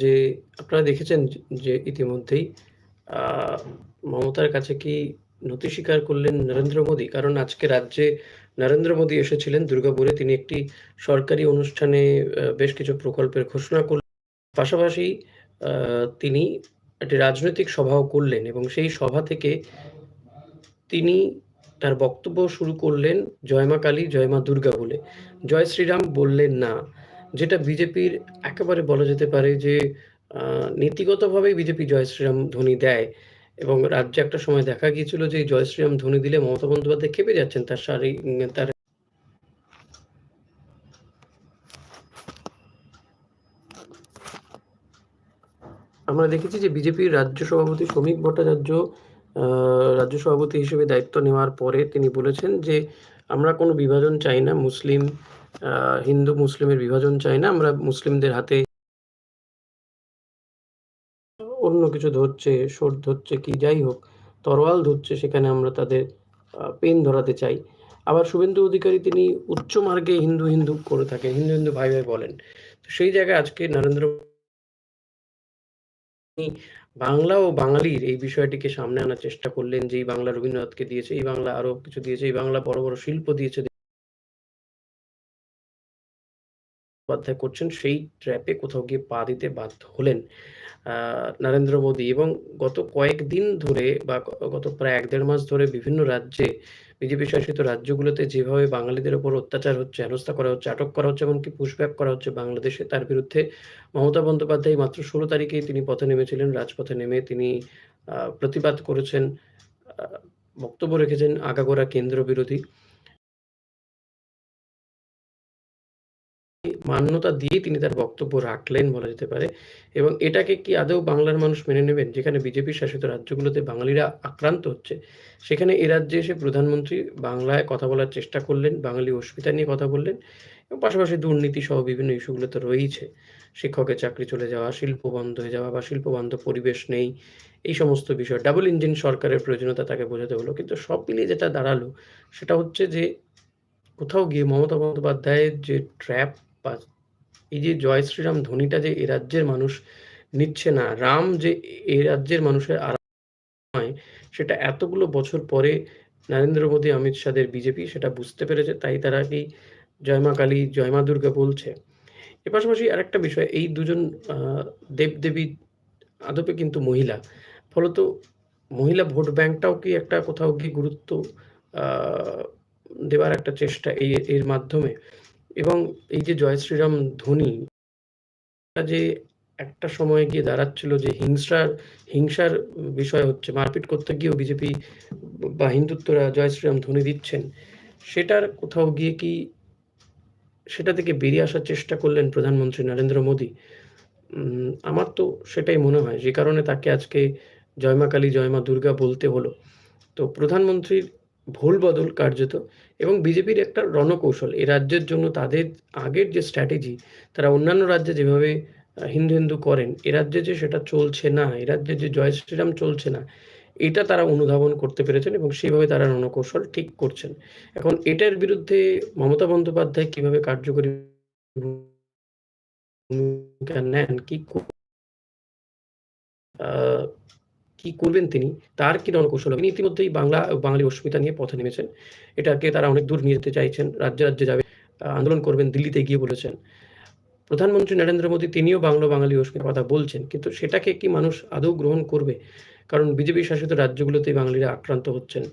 যে আপনারা দেখেছেন যে ইতিমধ্যেই মমতার কাছে কি নথি স্বীকার করলেন নরেন্দ্র মোদী? কারণ আজকে রাজ্যে নরেন্দ্র মোদী এসেছিলেন, দুর্গাপুরে তিনি একটি সরকারি অনুষ্ঠানে বেশ কিছু প্রকল্পের ঘোষণা করলেন। পাশাপাশি তিনি একটি রাজনৈতিক সভাও করলেন এবং সেই সভা থেকে তিনি তার বক্তব্য শুরু করলেন জয়মা কালী জয়মা দুর্গা বলে। জয় শ্রীরাম বললেন না। যেটা বিজেপির একেবারে বলা যেতে পারে যে নীতিগতভাবেই বিজেপি জয় শ্রীরাম ধ্বনি দেয়। এবং রাজ্যে একটা সময় দেখা গিয়েছিল যে জয় শ্রীরাম ধ্বনি দিলে মমতা বন্দ্যোপাধ্যায় খেপে যাচ্ছেন তার শারীরিক, তার আমরা দেখেছি যে, বিজেপির রাজ্য সভাপতি শ্রমিক ভট্টাচার্য রাজ্য সভাপতি হিসেবে দায়িত্ব নেওয়ার পরে তিনি বলেছেন যে, আমরা কোনো বিভাজন চাই না, মুসলিম হিন্দু, মুসলিমের বিভাজন চাই না। আমরা মুসলিমদের হাতে অন্য কিছু ধরছে সোট ধরছে, কি যাই হোক, তরোয়াল ধরছে, সেখানে আমরা তাদের পেন ধরাতে চাই। আবার শুভেন্দু অধিকারী তিনি উচ্চ মার্গে হিন্দু হিন্দু করে থাকেন, হিন্দু হিন্দু ভাই ভাই বলেন। সেই জায়গায় আজকে নরেন্দ্র বাংলা ও বাঙালির এই বিষয়টিকে সামনে আনার চেষ্টা করলেন যে, এই বাংলা রবীন্দ্রনাথকে দিয়েছে, এই বাংলা আরও কিছু দিয়েছে, এই বাংলা বড় বড় শিল্প দিয়েছে। বন্দ্যোপাধ্যায় করছেন, সেই ট্র্যাপে কোথাও গিয়ে পা দিতে বাধ্য হলেন নরেন্দ্র মোদী এবং গত কয়েকদিন ধরে বা গত প্রায় এক দেড় মাস ধরে বিভিন্ন রাজ্যে, বিজেপি শাসিত রাজ্যগুলোতে যেভাবে বাঙালিদের ওপর অত্যাচার হচ্ছে, হেনস্থা করা হচ্ছে, আটক করা হচ্ছে, এমনকি পুশব্যাক করা হচ্ছে বাংলাদেশে, তার বিরুদ্ধে মমতা বন্দ্যোপাধ্যায় মাত্র ষোলো তারিখেই তিনি পথে নেমেছিলেন, রাজপথে নেমে তিনি প্রতিবাদ করেছেন বক্তব্য রেখেছেন আগাগোড়া কেন্দ্র বিরোধী মান্যতা দিয়ে তিনি তার বক্তব্য রাখলেন বলা যেতে পারে। এবং এটাকে কি আদৌ বাংলার মানুষ মেনে নেবেন? যেখানে বিজেপি শাসিত রাজ্যগুলোতে বাঙালিরা আক্রান্ত হচ্ছে, সেখানে এ রাজ্যে এসে প্রধানমন্ত্রী বাংলায় কথা বলার চেষ্টা করলেন, বাঙালি অস্মিতা নিয়ে কথা বললেন এবং পাশাপাশি দুর্নীতি সহ বিভিন্ন ইস্যুগুলো তো রয়েইছে। শিক্ষকের চাকরি চলে যাওয়া, শিল্প বন্ধ হয়ে যাওয়া বা শিল্প বন্ধ পরিবেশ নেই, এই সমস্ত বিষয়। ডাবল ইঞ্জিন সরকারের প্রয়োজনীয়তা তাকে বোঝাতে হলো। কিন্তু সব মিলিয়ে যেটা দাঁড়াল, সেটা হচ্ছে যে কোথাও গিয়ে মমতা বন্দ্যোপাধ্যায়ের যে ট্র্যাপ এই যে জয় শ্রীরাম ধ্বনিটা যে এ রাজ্যের মানুষ নিচ্ছে না, রাম যে এ রাজ্যের মানুষের নয় সেটা এতগুলো বছর পরে নরেন্দ্র মোদী, অমিত শাহের বিজেপি সেটা বুঝতে পেরেছে, তাই তারা কি জয়মা কালী জয়মা দুর্গা বলছে? এর পাশাপাশি আরেকটা বিষয়, এই দুজন দেবদেবী আদপে কিন্তু মহিলা, ফলত মহিলা ভোট ব্যাংকটাও কি একটা কোথাও গিয়ে গুরুত্ব দেওয়ার একটা চেষ্টা এই এর মাধ্যমে? এবং এই যে জয় শ্রীরাম ধ্বনি যে একটা সময় গিয়ে দাঁড়াচ্ছিল যে হিংসার হিংসার বিষয় হচ্ছে, মারপিট করতে গিয়েও বিজেপি বা হিন্দুত্বরা জয় শ্রীরাম ধ্বনি দিচ্ছেন, সেটার কোথাও গিয়ে কি সেটা থেকে বেরিয়ে আসার চেষ্টা করলেন প্রধানমন্ত্রী নরেন্দ্র মোদী? আমার তো সেটাই মনে হয়, যে কারণে তাকে আজকে জয়মা কালী জয়মা দুর্গা বলতে হলো। তো প্রধানমন্ত্রীর ভুল বদল কার্যত এবং বিজেপির একটা রণকৌশল। এ রাজ্যের জন্য তাদের আগের যে স্ট্র্যাটেজি তারা অন্যান্য রাজ্যে যেভাবে হিন্দু হিন্দু করেন, এ রাজ্যে যে সেটা চলছে না, এ রাজ্যে যে জয় শ্রীরাম চলছে না, এটা তারা অনুধাবন করতে পেরেছেন এবং সেইভাবে তারা রণকৌশল ঠিক করছেন। এখন এটার বিরুদ্ধে মমতা বন্দ্যোপাধ্যায় কীভাবে কার্যকরী ভূমিকা নেন, কি কি করবেন তিনি, তার কি রণকৌশল তিনি ইতিমধ্যেই বাংলা, বাঙালি অস্মিতা নিয়ে পথে নেমেছেন। এটাকে তারা অনেক দূর নিয়ে যেতে চাইছেন, রাজ্যে রাজ্যে যাবে আন্দোলন করবেন, দিল্লিতে গিয়ে বলেছেন। প্রধানমন্ত্রী নরেন্দ্র মোদী তিনিও বাংলা, বাঙালি অস্মিতার কথা বলছেন, কিন্তু সেটাকে কি মানুষ আদৌ গ্রহণ করবে? কারণ বিজেপি শাসিত রাজ্যগুলোতেই বাঙালিরা আক্রান্ত হচ্ছেন।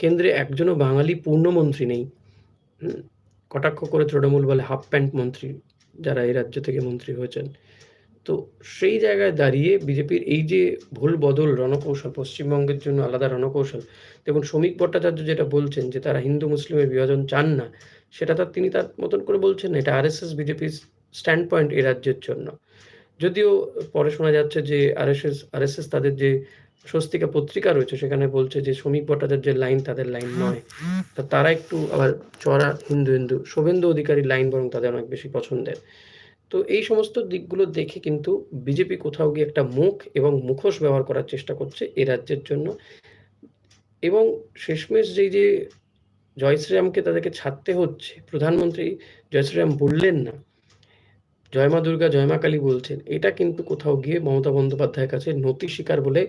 কেন্দ্রে একজনও বাঙালি পূর্ণমন্ত্রী নেই। কটাক্ষ করে তৃণমূল বলে হাফ প্যান্ট মন্ত্রী, যারা এই রাজ্য থেকে মন্ত্রী হয়েছেন। তো সেই জায়গায় দাঁড়িয়ে বিজেপির এই যে ভুল বদল রণকৌশল, পশ্চিমবঙ্গের জন্য আলাদা রণকৌশল দেখুন শ্রমিক ভট্টাচার্য যেটা বলছেন যে তারা হিন্দু মুসলিমের বিভাজন চান না, সেটা তার তিনি তার মতন করে বলছেন, এটা আরএসএস বিজেপির স্ট্যান্ড পয়েন্ট এই রাজ্যের জন্য। যদিও পরে শোনা যাচ্ছে যে আরএসএস আরএসএস তাদের যে স্বস্তিকা পত্রিকা রয়েছে, সেখানে বলছে যে শ্রমিক ভট্টাচার্যের লাইন তাদের লাইন নয়। তা তারা একটু আবার চড়া হিন্দু হিন্দু, শোভেন্দু অধিকারী লাইন বরং তাদের অনেক বেশি পছন্দের। তো এই সমস্ত দিকগুলো দেখে কিন্তু বিজেপি কোথাও গিয়ে একটা মুখ এবং মুখোশ ব্যবহার করার চেষ্টা করছে এ রাজ্যের জন্য। এবং শেষমেশ যেই যে জয়শ্রীরামকে তাদেরকে ছাড়তে হচ্ছে, প্রধানমন্ত্রী জয়শ্রীরাম বললেন না জয়মা দুর্গা জয়মা কালী বলছেন, এটা কিন্তু কোথাও গিয়ে মমতা বন্দ্যোপাধ্যায়ের কাছে নতি শিকার বলে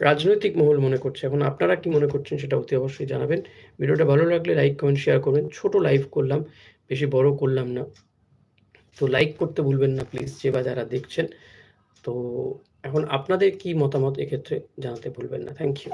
রাজনৈতিক মহল মনে করছে। এখন আপনারা কি মনে করছেন সেটা অতি অবশ্যই জানাবেন। ভিডিওটা ভালো লাগলে লাইক, কমেন্ট শেয়ার করবেন। ছোট লাইভ করলাম, বেশি বড় করলাম না। তো লাইক করতে ভুলবেন না প্লিজ যে বা যারা দেখছেন। তো এখন আপনাদের কি মতামত এক্ষেত্রে জানাতে ভুলবেন না। Thank you